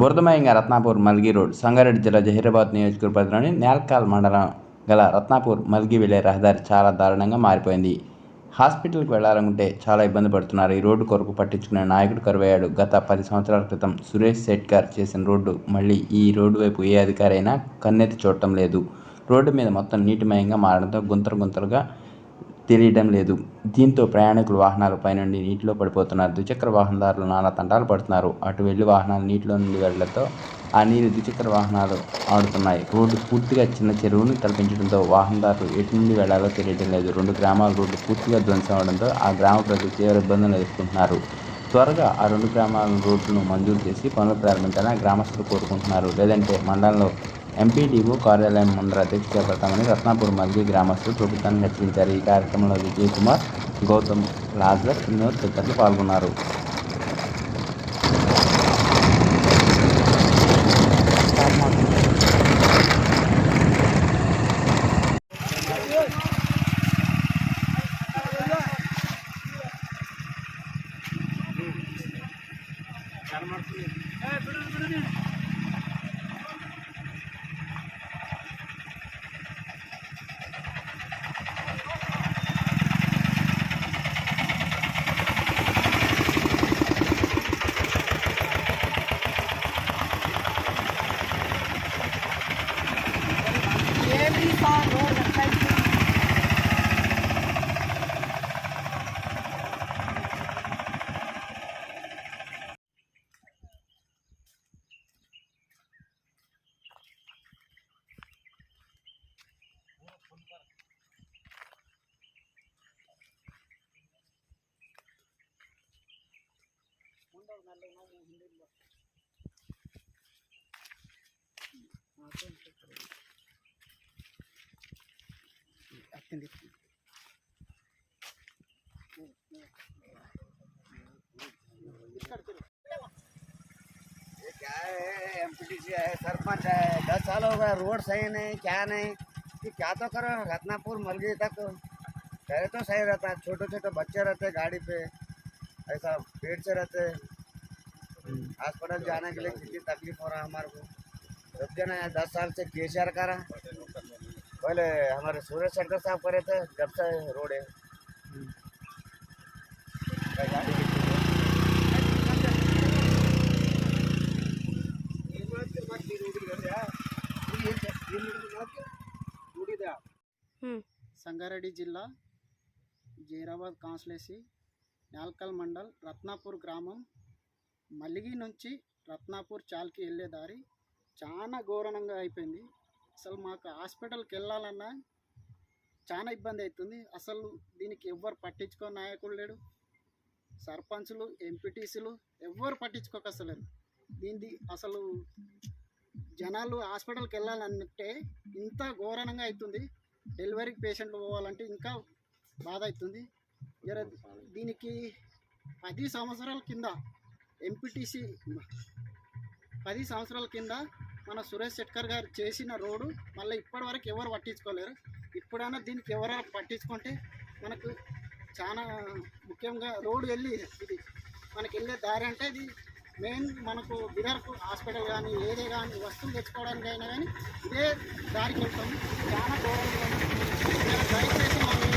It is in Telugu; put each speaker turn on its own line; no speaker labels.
బురదమయంగా రత్నాపూర్ మల్గి రోడ్ సంగారెడ్డి జిల్లా జహీరాబాద్ నియోజకవర్గంలోని నేల్కాల్ మండలం గల రత్నాపూర్ మల్గి వెళ్ళే రహదారి చాలా దారుణంగా మారిపోయింది. హాస్పిటల్కి వెళ్ళాలనుకుంటే చాలా ఇబ్బంది పడుతున్నారు. ఈ రోడ్డు కొరకు పట్టించుకునే నాయకుడు కరువయ్యాడు. గత పది సంవత్సరాల క్రితం సురేష్ శెట్కర్ చేసిన రోడ్డు. మళ్ళీ ఈ రోడ్డు వైపు ఏ అధికారైనా కన్నెత్తి చూడటం లేదు. రోడ్డు మీద మొత్తం నీటిమయంగా మారడంతో గుంతలు గుంతలుగా తెలియడం లేదు. దీంతో ప్రయాణికులు వాహనాల పైనుండి నీటిలో పడిపోతున్నారు. ద్విచక్ర వాహనదారులు నానా తంటాలు పడుతున్నారు. అటు వెళ్ళి వాహనాలు నీటిలో నుండి వెళ్ళడంతో ఆ నీరు ద్విచక్ర వాహనాలు ఆడుతున్నాయి. రోడ్డు పూర్తిగా చిన్న చెరువును తలపించడంతో వాహనదారులు ఎటు నుండి వెళ్ళాలో తెలియడం లేదు. రెండు గ్రామాల రోడ్డు పూర్తిగా ధ్వంసం అవడంతో ఆ గ్రామ ప్రజలు తీవ్ర ఇబ్బందులు ఎదుర్కొంటున్నారు. త్వరగా ఆ రెండు గ్రామాల రోడ్లను మంజూరు చేసి పనులు ప్రారంభించాలని గ్రామస్తులు కోరుకుంటున్నారు. లేదంటే మండలంలో ఎంపీడీఓ కార్యాలయం ముందర అధ్యక్ష చేపడతామని రత్నాపూర్ మల్లి గ్రామస్తులు ప్రభుత్వాన్ని హెచ్చరించారు. ఈ కార్యక్రమంలో విజయ్ కుమార్ గౌతమ్ లాజర్ వినోద్ తదితరులు పాల్గొన్నారు.
Every
क्या है एमपीटीसी है सरपंच है दस साल हो गए रोड सही नहीं क्या नहीं कि क्या तो करो रत्नापुर मलगी तक पहले तो सही रहता है छोटे छोटे बच्चे रहते गाड़ी पे ऐसा पेड़ से रहते हॉस्पिटल जाने के लिए कितनी तकलीफ हो रहा है हमारे को जब जन है दस साल से के सी आर करा पहले हमारे सूरज शंकर साहब करे थे जब से रोड है गाड़ी
సంగారెడ్డి జిల్లా జైరాబాద్ కాన్స్లేసి నాల్కల్ మండల్ రత్నాపూర్ గ్రామం మల్లిగి నుంచి రత్నాపూర్ చాల్కి వెళ్ళే దారి చాలా ఘోరంగా అయిపోయింది. అసలు మాకు హాస్పిటల్కి వెళ్ళాలన్నా చాలా ఇబ్బంది అవుతుంది అసలు దీనికి ఎవ్వరు పట్టించుకో నాయకుడు లేడు. సర్పంచులు ఎంపీటీసీలు ఎవ్వరు పట్టించుకోకసలేదు దీనిది అసలు జనాలు హాస్పిటల్కి వెళ్ళాలంటే ఇంత ఘోరంగా అవుతుంది డెలివరీకి పేషెంట్లు పోవాలంటే ఇంకా బాధ అవుతుంది దీనికి పది సంవత్సరాల కింద ఎంపీటీసీ పది సంవత్సరాల కింద మన సురేష్ శెట్కర్ గారు చేసిన రోడ్డు మళ్ళీ ఇప్పటివరకు ఎవరు పట్టించుకోలేరు. ఇప్పుడైనా దీనికి ఎవరైనా పట్టించుకుంటే మనకు చాలా ముఖ్యంగా రోడ్డు వెళ్ళి ఇది మనకి వెళ్ళే దారి అంటే ఇది మెయిన్ మనకు బిదర్కు హాస్పిటల్ కానీ ఏదే కానీ వస్తువులు తెచ్చుకోవడానికి అయినా కానీ ఇదే దారికి వెళ్తాం చాలా దూరంగా దయచేసి మనం